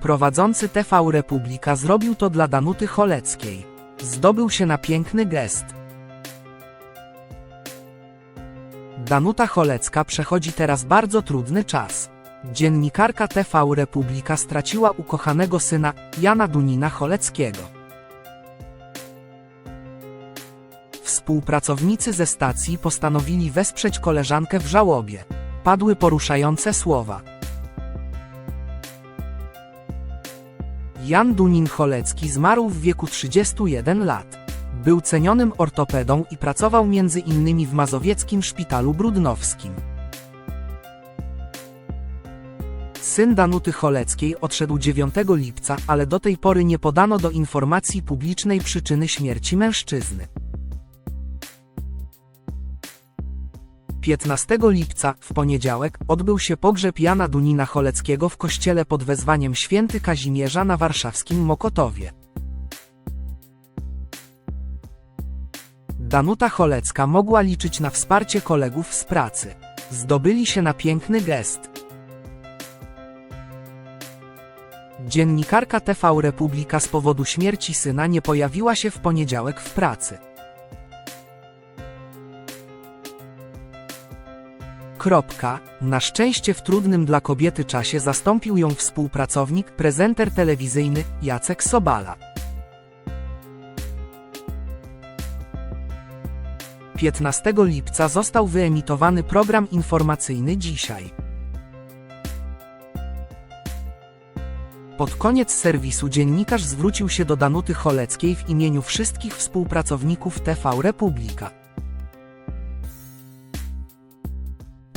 Prowadzący TV Republika zrobił to dla Danuty Choleckiej. Zdobył się na piękny gest. Danuta Cholecka przechodzi teraz bardzo trudny czas. Dziennikarka TV Republika straciła ukochanego syna, Jana Dunina Choleckiego. Współpracownicy ze stacji postanowili wesprzeć koleżankę w żałobie. Padły poruszające słowa. Jan Dunin Cholecki zmarł w wieku 31 lat. Był cenionym ortopedą i pracował między innymi w mazowieckim szpitalu brudnowskim. Syn Danuty Choleckiej odszedł 9 lipca, ale do tej pory nie podano do informacji publicznej przyczyny śmierci mężczyzny. 15 lipca, w poniedziałek, odbył się pogrzeb Jana Dunina Choleckiego w kościele pod wezwaniem święty Kazimierza na warszawskim Mokotowie. Danuta Cholecka mogła liczyć na wsparcie kolegów z pracy. Zdobyli się na piękny gest. Dziennikarka TV Republika z powodu śmierci syna nie pojawiła się w poniedziałek w pracy. Kropka. Na szczęście w trudnym dla kobiety czasie zastąpił ją współpracownik, prezenter telewizyjny Jacek Sobala. 15 lipca został wyemitowany program informacyjny Dzisiaj. Pod koniec serwisu dziennikarz zwrócił się do Danuty Choleckiej w imieniu wszystkich współpracowników TV Republika.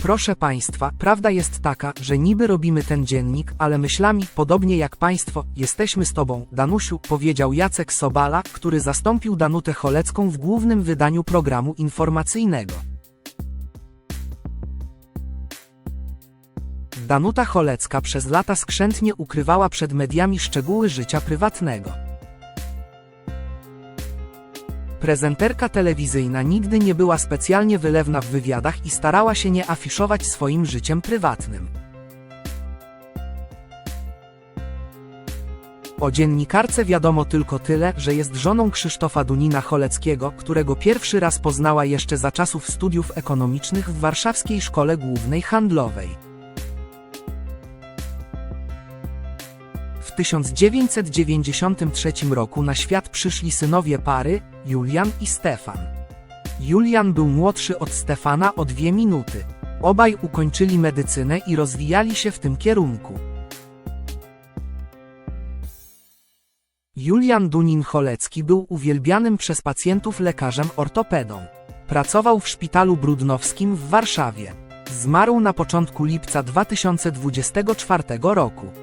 Proszę Państwa, prawda jest taka, że niby robimy ten dziennik, ale myślami, podobnie jak Państwo, jesteśmy z Tobą, Danusiu, powiedział Jacek Sobala, który zastąpił Danutę Cholecką w głównym wydaniu programu informacyjnego. Danuta Cholecka przez lata skrzętnie ukrywała przed mediami szczegóły życia prywatnego. Prezenterka telewizyjna nigdy nie była specjalnie wylewna w wywiadach i starała się nie afiszować swoim życiem prywatnym. O dziennikarce wiadomo tylko tyle, że jest żoną Krzysztofa Dunina Choleckiego, którego pierwszy raz poznała jeszcze za czasów studiów ekonomicznych w Warszawskiej Szkole Głównej Handlowej. W 1993 roku na świat przyszli synowie pary, Julian i Stefan. Julian był młodszy od Stefana o dwie minuty. Obaj ukończyli medycynę i rozwijali się w tym kierunku. Julian Dunin-Cholecki był uwielbianym przez pacjentów lekarzem ortopedą. Pracował w szpitalu brudnowskim w Warszawie. Zmarł na początku lipca 2024 roku.